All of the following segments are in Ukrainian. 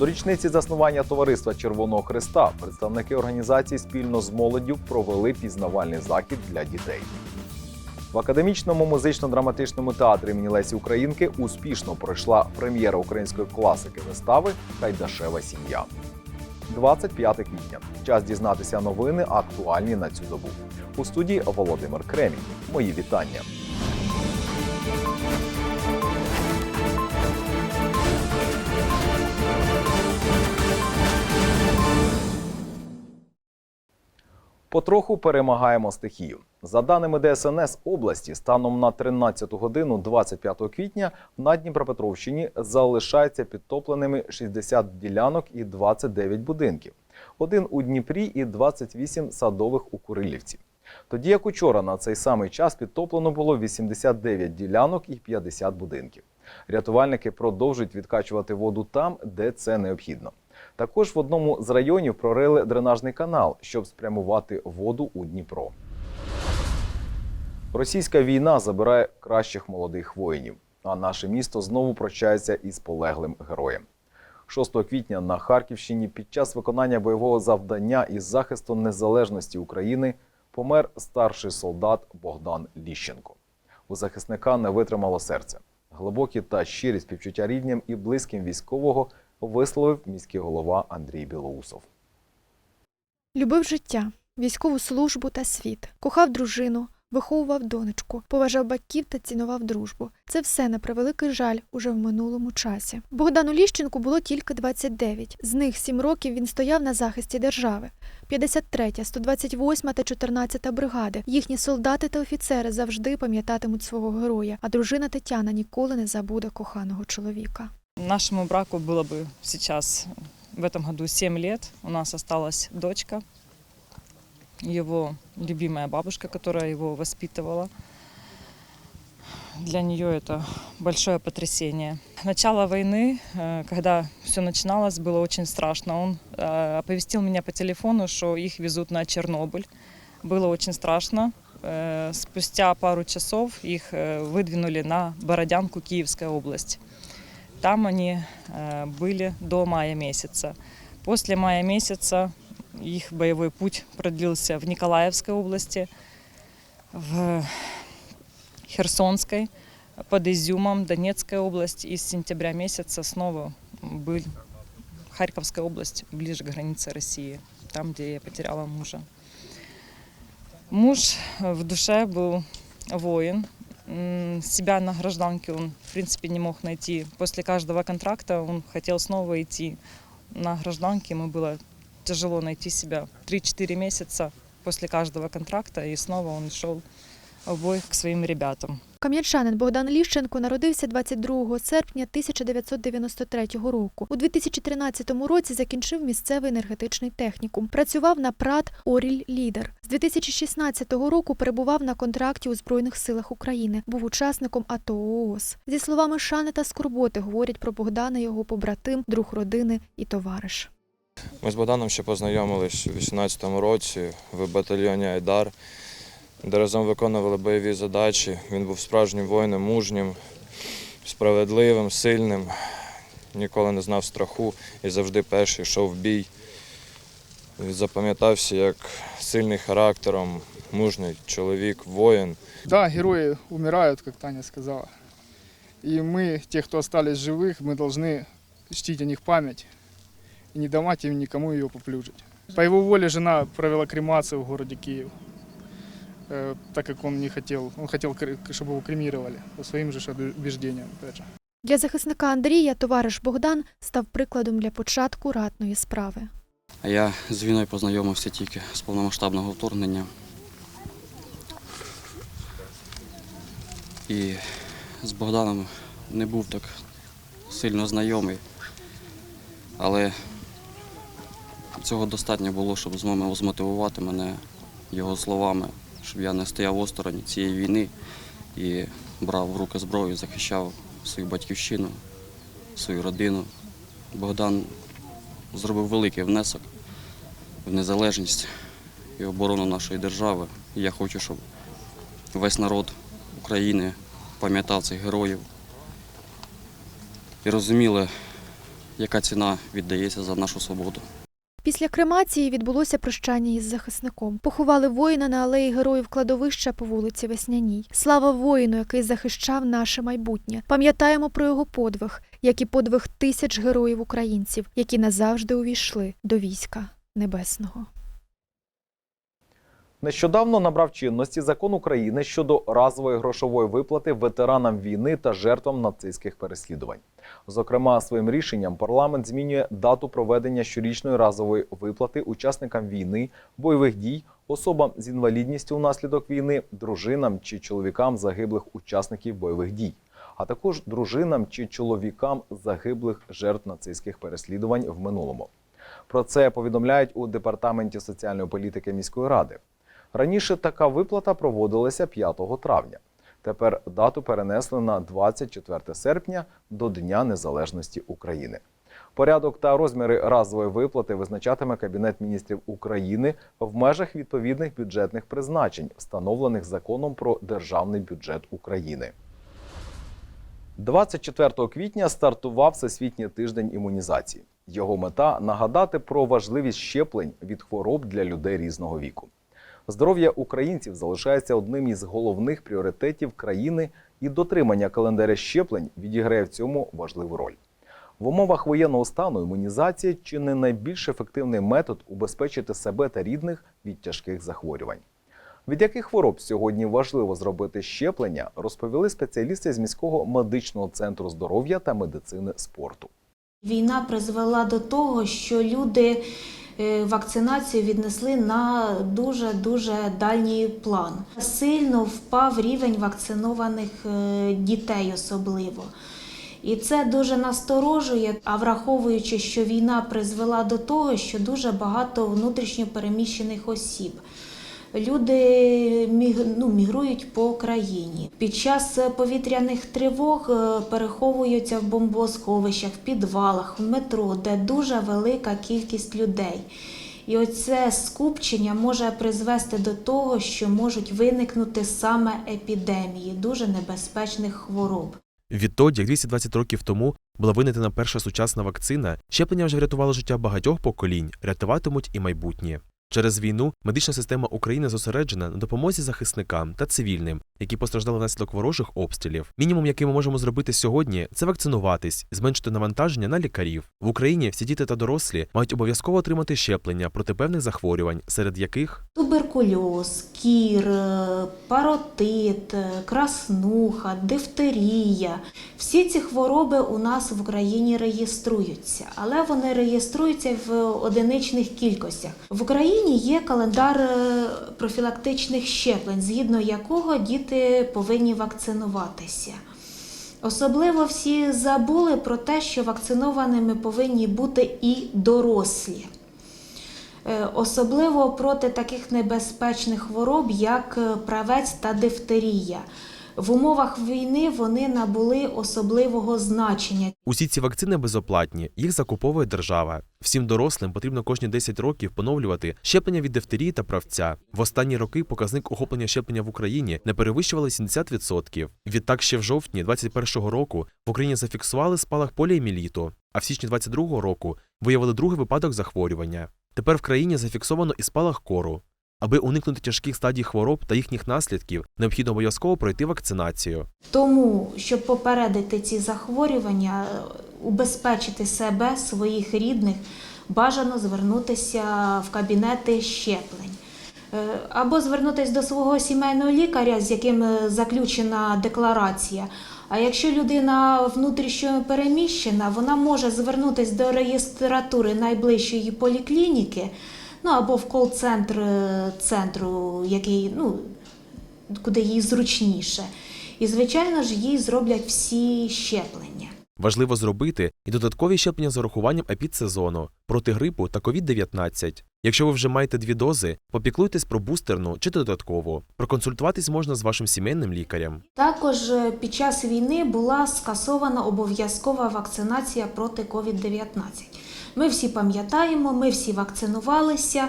До річниці заснування товариства Червоного Христа представники організації спільно з молоддю провели пізнавальний захід для дітей. В академічному музично-драматичному театрі імені Лесі Українки успішно пройшла прем'єра української класики вистави Кайдашева сім'я. 25 квітня. Час дізнатися новини, актуальні на цю добу. У студії Володимир Кремінь. Мої вітання. Потроху перемагаємо стихію. За даними ДСНС області, станом на 13 годину 25 квітня на Дніпропетровщині залишаються підтопленими 60 ділянок і 29 будинків. Один у Дніпрі і 28 садових у Курилівці. Тоді як учора на цей самий час підтоплено було 89 ділянок і 50 будинків. Рятувальники продовжують відкачувати воду там, де це необхідно. Також в одному з районів прорили дренажний канал, щоб спрямувати воду у Дніпро. Російська війна забирає кращих молодих воїнів, а наше місто знову прощається із полеглим героєм. 6 квітня на Харківщині під час виконання бойового завдання із захисту незалежності України помер старший солдат Богдан Ліщенко. У захисника не витримало серце. Глибокі та щирі співчуття рідним і близьким військового висловив міський голова Андрій Білоусов. Любив життя, військову службу та світ, кохав дружину, виховував донечку, поважав батьків та цінував дружбу. Це все на превеликий жаль уже в минулому часі. Богдану Ліщенку було тільки 29. З них 7 років він стояв на захисті держави. 53, 128 та 14 бригади. Їхні солдати та офіцери завжди пам'ятатимуть свого героя, а дружина Тетяна ніколи не забуде коханого чоловіка. Нашему браку было бы сейчас в этом году 7 лет. У нас осталась дочка, его любимая бабушка, которая его воспитывала. Для нее это большое потрясение. Начало войны, э, когда все начиналось, было очень страшно. Он э, оповестил меня по телефону, что их везут на Чернобыль. Было очень страшно. Э, Спустя пару часов их выдвинули на Бородянку, Киевская область. Там они э, были до мая месяца. После мая месяца их боевой путь продлился в Николаевской области, в Херсонской, под Изюмом, Донецкая область. И с сентября месяца снова был Харьковская область, ближе к границе России, там, где я потеряла мужа. Муж в душе был воин, себя на гражданке он, в принципе, не мог найти. После каждого контракта он хотел снова идти на гражданке. Ему было тяжело найти себя 3-4 месяца после каждого контракта, и снова он шел бой к своим ребятам. Кам'янчанин Богдан Ліщенко народився 22 серпня 1993 року. У 2013 році закінчив місцевий енергетичний технікум. Працював на ПРАТ Оріль Лідер. З 2016 року перебував на контракті у Збройних силах України. Був учасником АТО ООС. Зі словами шани та скорботи говорять про Богдана його побратим, друг родини і товариш. Ми з Богданом ще познайомились у 18-му році в батальйоні Айдар, де разом виконували бойові задачі. Він був справжнім воїном, мужнім, справедливим, сильним, ніколи не знав страху і завжди перший йшов в бій. Він запам'ятався як сильний характером, мужний чоловік, воїн. Да, герои умирают, как Таня сказала. И мы, те, кто остались живых, мы должны чтить о них память и не давать им никому ее поплюжить. По его воле жена провела кремацию в городе Киев, э, так как он не хотел, он хотел, чтобы его кремировали по своим же убеждениям, опять же. Для захисника Андрія товариш Богдан став прикладом для початку ратної справи. Я з війною познайомився тільки з повномасштабного вторгнення. І з Богданом не був так сильно знайомий, але цього достатньо було, щоб змо- змотивувати мене його словами, щоб я не стояв осторонь цієї війни і брав в руки зброю, захищав свою батьківщину, свою родину. Богдан зробив великий внесок в незалежність і оборону нашої держави. І я хочу, щоб весь народ України пам'ятав цих героїв і розуміли, яка ціна віддається за нашу свободу. Після кремації відбулося прощання із захисником. Поховали воїна на алеї героїв кладовища по вулиці Весняній. Слава воїну, який захищав наше майбутнє. Пам'ятаємо про його подвиг, як і подвиг тисяч героїв українців, які назавжди увійшли до війська небесного. Нещодавно набрав чинності закон України щодо разової грошової виплати ветеранам війни та жертвам нацистських переслідувань. Зокрема, своїм рішенням парламент змінює дату проведення щорічної разової виплати учасникам війни, бойових дій, особам з інвалідністю внаслідок війни, дружинам чи чоловікам загиблих учасників бойових дій, а також дружинам чи чоловікам загиблих жертв нацистських переслідувань в минулому. Про це повідомляють у департаменті соціальної політики міської ради. Раніше така виплата проводилася 5 травня. Тепер дату перенесли на 24 серпня до Дня Незалежності України. Порядок та розміри разової виплати визначатиме Кабінет міністрів України в межах відповідних бюджетних призначень, встановлених законом про державний бюджет України. 24 квітня стартував Всесвітній тиждень імунізації. Його мета нагадати про важливість щеплень від хвороб для людей різного віку. Здоров'я українців залишається одним із головних пріоритетів країни, і дотримання календаря щеплень відіграє в цьому важливу роль. В умовах воєнного стану імунізація чи не найбільш ефективний метод убезпечити себе та рідних від тяжких захворювань. Від яких хвороб сьогодні важливо зробити щеплення, розповіли спеціалісти з міського медичного центру здоров'я та медицини спорту. Війна призвела до того, що люди вакцинацію віднесли на дуже дуже дальній план. Сильно впав рівень вакцинованих е, дітей, особливо. І це дуже насторожує. А враховуючи, що війна призвела до того, що дуже багато внутрішньо переміщених осіб. Люди ну, мігрують по країні. Під час повітряних тривог е, переховуються в бомбосховищах, в підвалах, в метро, де дуже велика кількість людей. І оце скупчення може призвести до того, що можуть виникнути саме епідемії дуже небезпечних хвороб. Відтоді, як 220 років тому була винайдена перша сучасна вакцина, щеплення вже врятувало життя багатьох поколінь, рятуватимуть і майбутнє. Через війну медична система України зосереджена на допомозі захисникам та цивільним, які постраждали внаслідок ворожих обстрілів. Мінімум, який ми можемо зробити сьогодні, це вакцинуватись, зменшити навантаження на лікарів. В Україні всі діти та дорослі мають обов'язково отримати щеплення проти певних захворювань, серед яких Туберкульоз, кір, е, паротит, е, краснуха, дифтерія. Всі ці хвороби у нас в Україні реєструються, але вони реєструються в одиничних кількостях. В Україні є календар е, профілактичних щеплень, згідно якого діти повинні вакцинуватися. Особливо всі забули про те, що вакцинованими повинні бути і дорослі. Е, Особливо проти таких небезпечних хвороб, як е, правець та дифтерія. В умовах війни вони набули особливого значення. Усі ці вакцини безоплатні, їх закуповує держава. Всім дорослим потрібно кожні 10 років поновлювати щеплення від дифтерії та правця. В останні роки показник охоплення щеплення в Україні не перевищували 70%. Відтак ще в жовтні 2021 року в Україні зафіксували спалах поліеміліту, а в січні 2022 року виявили другий випадок захворювання. Тепер в країні зафіксовано і спалах кору. Аби уникнути тяжких стадій хвороб та їхніх наслідків, необхідно обов'язково пройти вакцинацію. Тому, щоб попередити ці захворювання, е, убезпечити себе, своїх рідних, бажано звернутися в кабінети щеплень. Е, Або звернутися до свого сімейного лікаря, з яким е, заключена декларація. А якщо людина внутрішньо переміщена, вона може звернутися до реєстратури найближчої поліклініки, ну або в кол-центр е, центру, який, ну, куди їй зручніше. І, звичайно ж, їй зроблять всі щеплення. Важливо зробити і додаткові щеплення з урахуванням епідсезону проти грипу та COVID-19. Якщо ви вже маєте дві дози, попіклуйтесь про бустерну чи додаткову. Проконсультуватись можна з вашим сімейним лікарем. Також е, під час війни була скасована обов'язкова вакцинація проти COVID-19. Ми всі пам'ятаємо, ми всі вакцинувалися.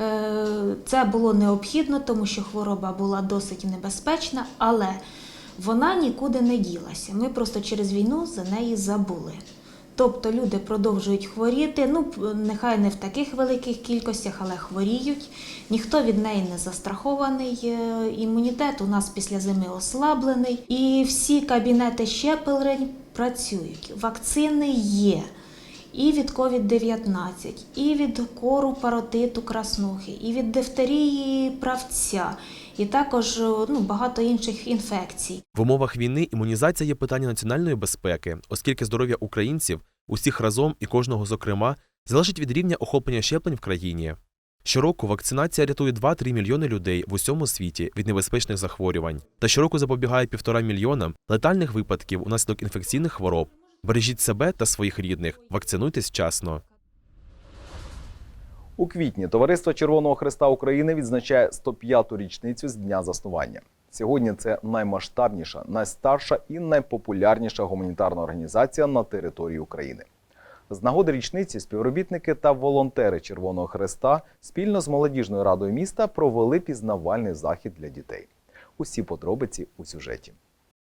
Е, Це було необхідно, тому що хвороба була досить небезпечна, але вона нікуди не ділася. Ми просто через війну за неї забули. Тобто люди продовжують хворіти, ну нехай не в таких великих кількостях, але хворіють. Ніхто від неї не застрахований. е, Імунітет у нас після зими ослаблений, і всі кабінети щеплень працюють. Вакцини є. І від COVID-19, і від кору паротиту краснухи, і від дифтерії правця, і також ну, багато інших інфекцій. В умовах війни імунізація є питання національної безпеки, оскільки здоров'я українців, усіх разом і кожного зокрема, залежить від рівня охоплення щеплень в країні. Щороку вакцинація рятує 2-3 мільйони людей в усьому світі від небезпечних захворювань, та щороку запобігає півтора мільйона летальних випадків унаслідок інфекційних хвороб. Бережіть себе та своїх рідних, вакцинуйтесь вчасно. У квітні Товариство Червоного Христа України відзначає 105-ту річницю з дня заснування. Сьогодні це наймасштабніша, найстарша і найпопулярніша гуманітарна організація на території України. З нагоди річниці співробітники та волонтери Червоного Христа спільно з молодіжною радою міста провели пізнавальний захід для дітей. Усі подробиці у сюжеті.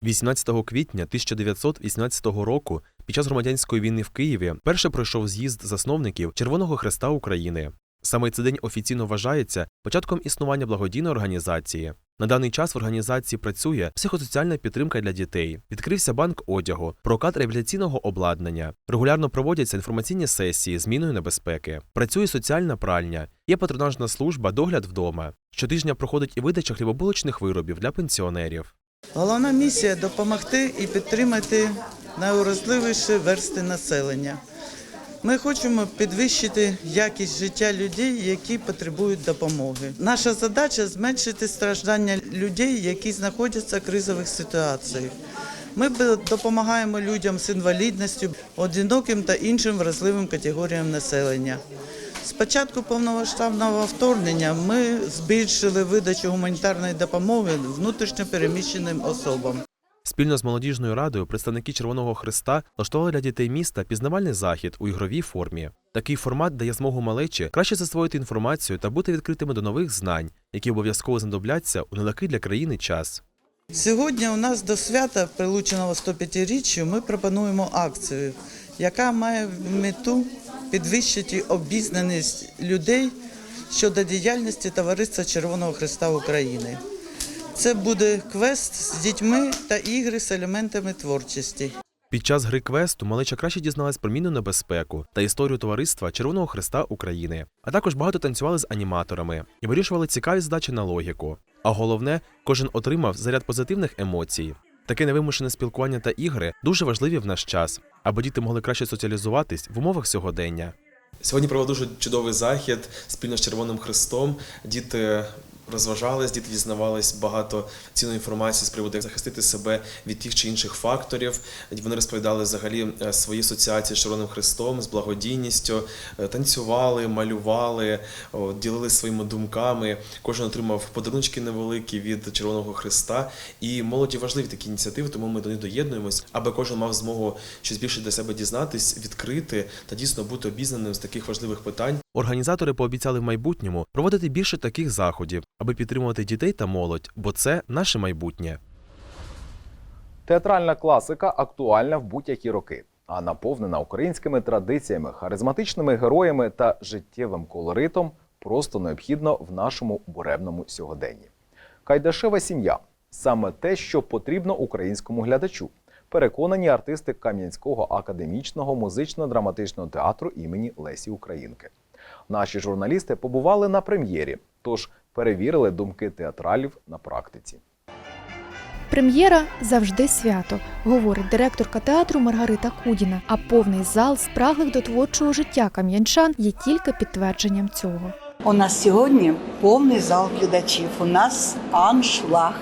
18 квітня 1918 року під час громадянської війни в Києві перше пройшов з'їзд засновників Червоного Хреста України. Саме цей день офіційно вважається початком існування благодійної організації. На даний час в організації працює психосоціальна підтримка для дітей, відкрився банк одягу, прокат реабілітаційного обладнання. Регулярно проводяться інформаційні сесії з міною небезпеки. Працює соціальна пральня, є патронажна служба догляд вдома. Щотижня проходить і видача хлібобулочних виробів для пенсіонерів. Головна місія допомогти і підтримати найуразливіші версти населення. Ми хочемо підвищити якість життя людей, які потребують допомоги. Наша задача зменшити страждання людей, які знаходяться в кризових ситуаціях. Ми допомагаємо людям з інвалідністю, одиноким та іншим вразливим категоріям населення. З початку повномасштабного вторгнення ми збільшили видачу гуманітарної допомоги внутрішньо переміщеним особам. Спільно з молодіжною радою представники Червоного Христа влаштували для дітей міста пізнавальний захід у ігровій формі. Такий формат дає змогу малечі краще засвоїти інформацію та бути відкритими до нових знань, які обов'язково знадобляться у нелегкий для країни час. Сьогодні у нас до свята, прилученого 105-річчю, ми пропонуємо акцію, яка має мету підвищити обізнаність людей щодо діяльності Товариства Червоного Христа України. Це буде квест з дітьми та ігри з елементами творчості. Під час гри квесту малеча краще дізналась про мінну небезпеку та історію товариства Червоного Христа України, а також багато танцювали з аніматорами і вирішували цікаві задачі на логіку. А головне, кожен отримав заряд позитивних емоцій. Таке невимушене спілкування та ігри дуже важливі в наш час, аби діти могли краще соціалізуватись в умовах сьогодення. Сьогодні провели дуже чудовий захід спільно з Червоним Хрестом. Діти розважались, діти дізнавались багато цінної інформації з приводу, як захистити себе від тих чи інших факторів. Вони розповідали взагалі е, свої асоціації з Червоним Хрестом, з благодійністю, е, танцювали, малювали, о, ділились своїми думками. Кожен отримав подарунки невеликі від Червоного Христа. І молоді важливі такі ініціативи, тому ми до них доєднуємось, аби кожен мав змогу щось більше для себе дізнатись, відкрити та дійсно бути обізнаним з таких важливих питань. Організатори пообіцяли в майбутньому проводити більше таких заходів, аби підтримувати дітей та молодь, бо це наше майбутнє. Театральна класика актуальна в будь-які роки, а наповнена українськими традиціями, харизматичними героями та життєвим колоритом просто необхідно в нашому буремному сьогоденні. Кайдашева сім'я саме те, що потрібно українському глядачу. Переконані артисти Кам'янського академічного музично-драматичного театру імені Лесі Українки. Наші журналісти побували на прем'єрі, тож перевірили думки театралів на практиці. Прем'єра завжди свято, говорить директорка театру Маргарита Кудіна. А повний зал спраглих до творчого життя кам'янчан є тільки підтвердженням цього. У нас сьогодні повний зал глядачів. У нас аншлаг.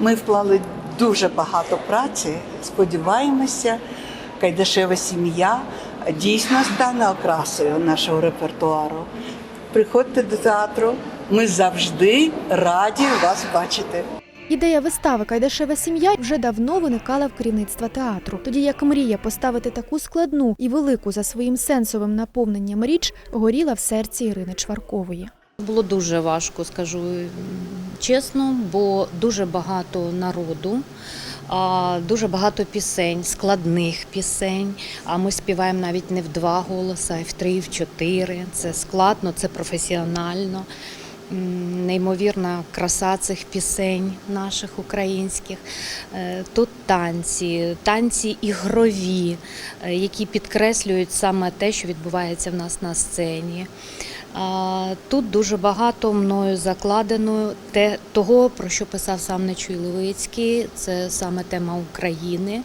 Ми вклали дуже багато праці. Сподіваємося, Кайдашева сім'я дійсно стане окрасою нашого репертуару. Приходьте до театру. Ми завжди раді вас бачити. Ідея вистави Кайдашева сім'я вже давно виникала в керівництва театру. Тоді як мрія поставити таку складну і велику за своїм сенсовим наповненням річ горіла в серці Ірини Чваркової. Було дуже важко, скажу чесно, бо дуже багато народу. А, Дуже багато пісень, складних пісень. А ми співаємо навіть не в два голоси, а й в три, в чотири. Це складно, це професіонально. Неймовірна краса цих пісень наших українських. Е, Тут танці, танці ігрові, е, які підкреслюють саме те, що відбувається в нас на сцені. Тут дуже багато мною закладено те, того, про що писав сам Нечуй Левицький. Це саме тема України,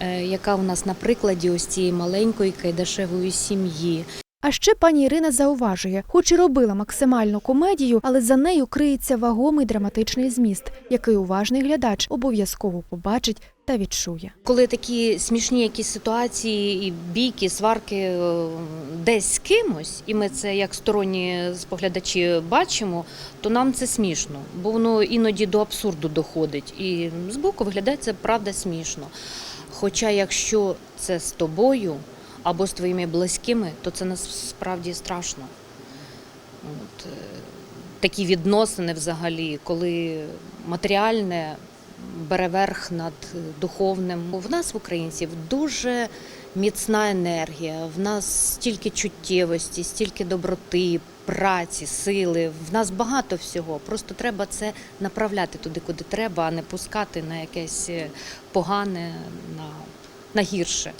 е, яка у нас на прикладі ось цієї маленької кайдашевої сім'ї. А ще пані Ірина зауважує, хоч і робила максимальну комедію, але за нею криється вагомий драматичний зміст, який уважний глядач обов'язково побачить та відчує. Коли такі смішні якісь ситуації, і бійки, сварки е, десь з кимось, і ми це як сторонні споглядачі бачимо, то нам це смішно, бо воно іноді до абсурду доходить. І збоку виглядає це правда смішно. Хоча якщо це з тобою або з твоїми близькими, то це насправді страшно. От, е, такі відносини взагалі, коли матеріальне бере верх над духовним. В нас, в українців, дуже міцна енергія, в нас стільки чуттєвості, стільки доброти, праці, сили. В нас багато всього. Просто треба це направляти туди, куди треба, а не пускати на якесь е, погане, на, на гірше.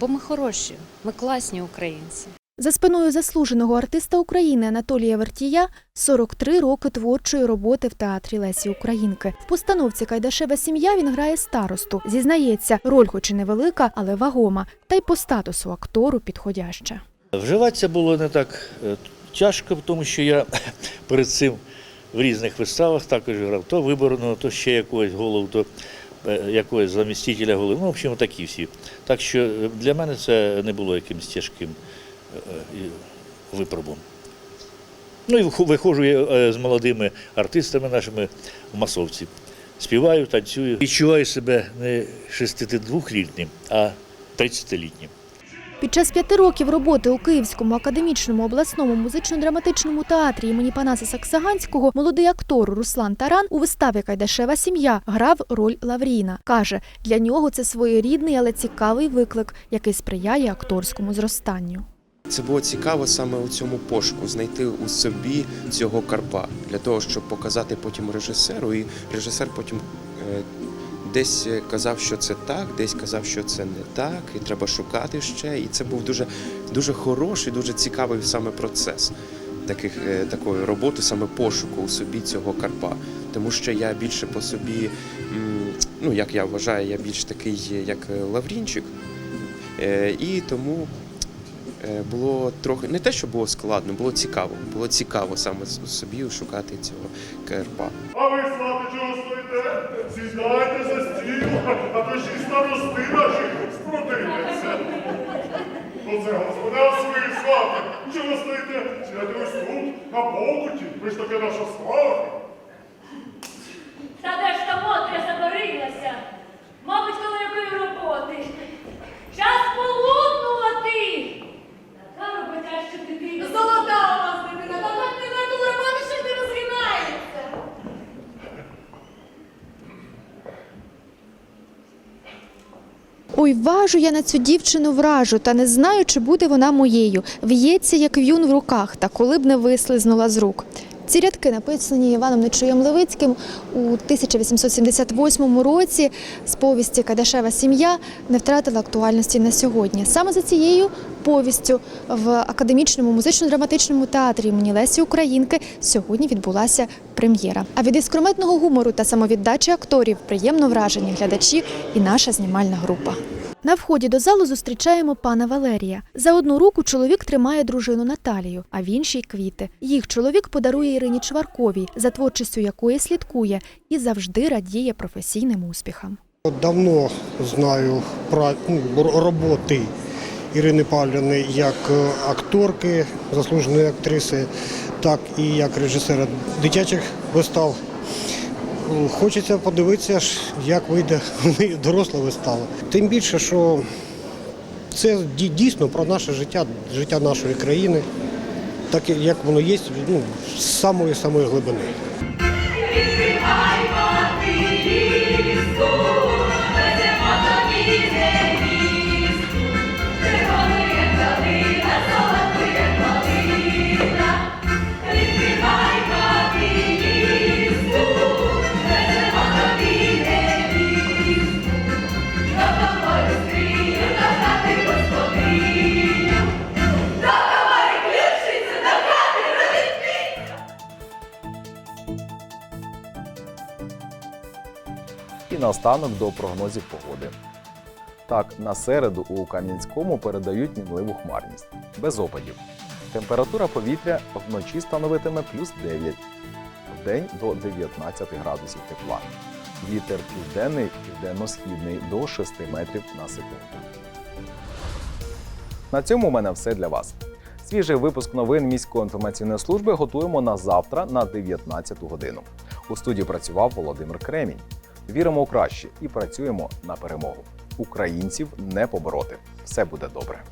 Бо ми хороші, ми класні українці. За спиною заслуженого артиста України Анатолія Вертія 43 роки творчої роботи в театрі Лесі Українки. В постановці Кайдашева сім'я він грає старосту. Зізнається, роль хоч і невелика, але вагома, та й по статусу актору підходяща. Вживатися було не так е, тяжко, тому що я перед цим в різних виставах також грав то виборного, то ще якогось голову, то якогось замістителя голови. Ну, в общем, такі всі. Так що е, для мене це не було якимось тяжким е, е, випробом. Ну і виходжу я е, з молодими артистами нашими в масовці. Співаю, танцюю. Відчуваю себе не 62-літнім, а 30-літнім. Під час п'яти років роботи у Київському академічному обласному музично-драматичному театрі імені Панаса Саксаганського молодий актор Руслан Таран у виставі Кайдашева сім'я грав роль Лавріна. Каже, для нього це своєрідний, але цікавий виклик, який сприяє акторському зростанню. Це було цікаво саме у цьому пошуку знайти у собі цього карпа для того, щоб показати потім режисеру. І режисер потім е, десь казав, що це так, десь казав, що це не так, і треба шукати ще. І це був дуже, дуже хороший, дуже цікавий саме процес таких, е, такої роботи, саме пошуку у собі цього карпа. Тому що я більше по собі, ну як я вважаю, я більш такий, як Лаврінчик. Е, І тому е, було трохи не те, що було складно, було цікаво. Було цікаво саме з- собі шукати цього КРПа. А ви, свати, чого стоїте? Сідайте за стіл, а то ще й старости наші спротивляться. Ну це господи, а ви, чого стоїте? Сідайте ось тут, на покуті, ви ж таки наша слава. Та де ж та мотря забарилася? Мабуть, коли якої роботи. Час полуднувати! Така роботяща дитина. Золота у вас дитина, та так не на ту роботу, що не розгинається. Ой, важу я на цю дівчину вражу, та не знаю, чи буде вона моєю. В'ється, як в'юн в руках, та коли б не вислизнула з рук. Ці рядки написані Іваном Нечуєм Левицьким у 1878 році з повісті Кадашева сім'я не втратила актуальності на сьогодні. Саме за цією повістю в академічному музично-драматичному театрі імені Лесі Українки сьогодні відбулася прем'єра. А від іскрометного гумору та самовіддачі акторів приємно вражені глядачі і наша знімальна група. На вході до залу зустрічаємо пана Валерія. За одну руку чоловік тримає дружину Наталію, а в іншій квіти. Їх чоловік подарує Ірині Чварковій, за творчістю якої слідкує і завжди радіє професійним успіхам. Давно знаю ну, роботи Ірини Павлівни як е, акторки, заслуженої актриси, так і як режисера дитячих вистав. Хочеться подивитися, як вийде доросла вистава. Тим більше, що це дійсно про наше життя, життя нашої країни, так як воно є ну, з самої самої глибини. Наостанок до прогнозів погоди. Так, на середу у Кам'янському передають мінливу хмарність, без опадів. Температура повітря вночі становитиме плюс 9, вдень до 19 градусів тепла. Вітер південний, південно-східний до 6 метрів на секунду. На цьому у мене все для вас. Свіжий випуск новин міської інформаційної служби готуємо на завтра на 19 годину. У студії працював Володимир Кремінь. Віримо у краще і працюємо на перемогу. Українців не побороти. Все буде добре.